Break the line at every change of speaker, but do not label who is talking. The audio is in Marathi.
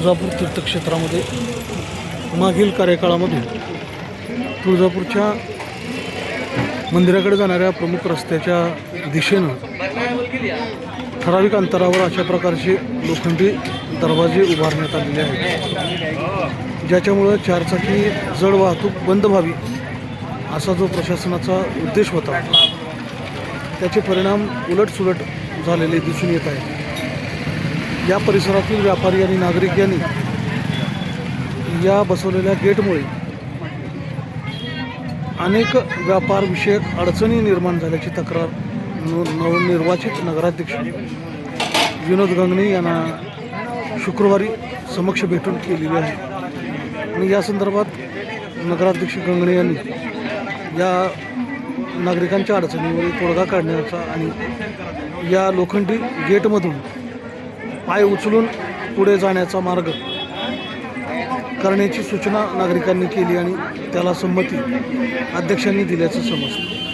तुळजापूर तीर्थक्षेत्रामध्ये मागील कार्यकाळामध्ये तुळजापूरच्या मंदिराकडे जाणाऱ्या प्रमुख रस्त्याच्या दिशेनं ठराविक अंतरावर अशा प्रकारचे लोखंडी दरवाजे उभारण्यात आलेले आहेत. ज्याच्यामुळं चारचाकी जड वाहतूक बंद व्हावी असा जो प्रशासनाचा उद्देश होता त्याचे परिणाम उलटसुलट झालेले दिसून येत आहेत. या परिसरातील व्यापारी आणि नागरिक यांनी या बसवलेल्या गेटमुळे अनेक व्यापारविषयक अडचणी निर्माण झाल्याची तक्रार न- नवनिर्वाचित नगराध्यक्ष विनोद गंगणे यांना शुक्रवारी समक्ष भेटून केलेली आहे. आणि या संदर्भात नगराध्यक्ष गंगणे यांनी या नागरिकांच्या अडचणीवर तोडगा काढण्याचा आणि या लोखंडी गेटमधून पाय उचलून पुढे जाण्याचा मार्ग करण्याची सूचना नागरिकांनी केली आणि त्याला संमती अध्यक्षांनी दिल्याचं समजतं.